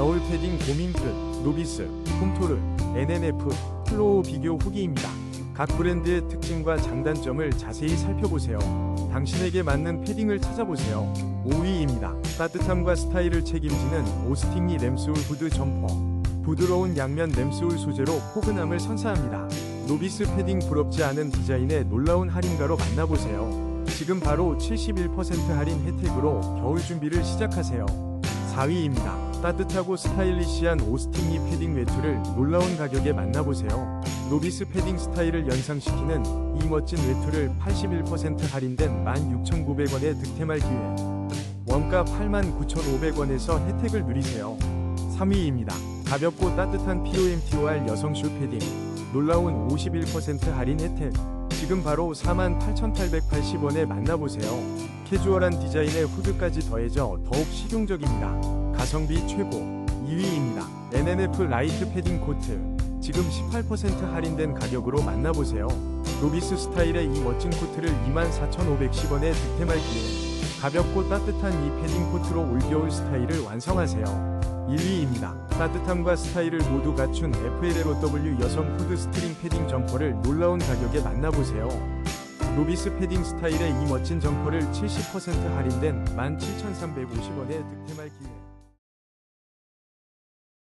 겨울 패딩 고민 끝 노비스, 폼토르, NNF, 플로우 비교 후기입니다. 각 브랜드의 특징과 장단점을 자세히 살펴보세요. 당신에게 맞는 패딩을 찾아보세요. 5위입니다. 따뜻함과 스타일을 책임지는 오스팅리 램스울 후드 점퍼. 부드러운 양면 램스울 소재로 포근함을 선사합니다. 노비스 패딩 부럽지 않은 디자인의 놀라운 할인가로 만나보세요. 지금 바로 71% 할인 혜택으로 겨울 준비를 시작하세요. 4위입니다. 따뜻하고 스타일리시한 오스팅리 패딩 외투를 놀라운 가격에 만나보세요. 노비스 패딩 스타일을 연상시키는 이 멋진 외투를 81% 할인된 16,900원에 득템할 기회. 원가 89,500원에서 혜택을 누리세요. 3위입니다. 가볍고 따뜻한 POMTOR 여성 슈 패딩. 놀라운 51% 할인 혜택. 지금 바로 48,880원에 만나보세요. 캐주얼한 디자인의 후드까지 더해져 더욱 실용적입니다. 가성비 최고 2위입니다. NNF 라이트 패딩 코트. 지금 18% 할인된 가격으로 만나보세요. 노비스 스타일의 이 멋진 코트를 24,510원에 득템할 기회. 가볍고 따뜻한 이 패딩 코트로 올겨울 스타일을 완성하세요. 1위입니다. 따뜻함과 스타일을 모두 갖춘 FLLOW 여성 후드 스트링 패딩 점퍼를 놀라운 가격에 만나보세요. 노비스 패딩 스타일의 이 멋진 점퍼를 70% 할인된 17,350원에 득템할 기회.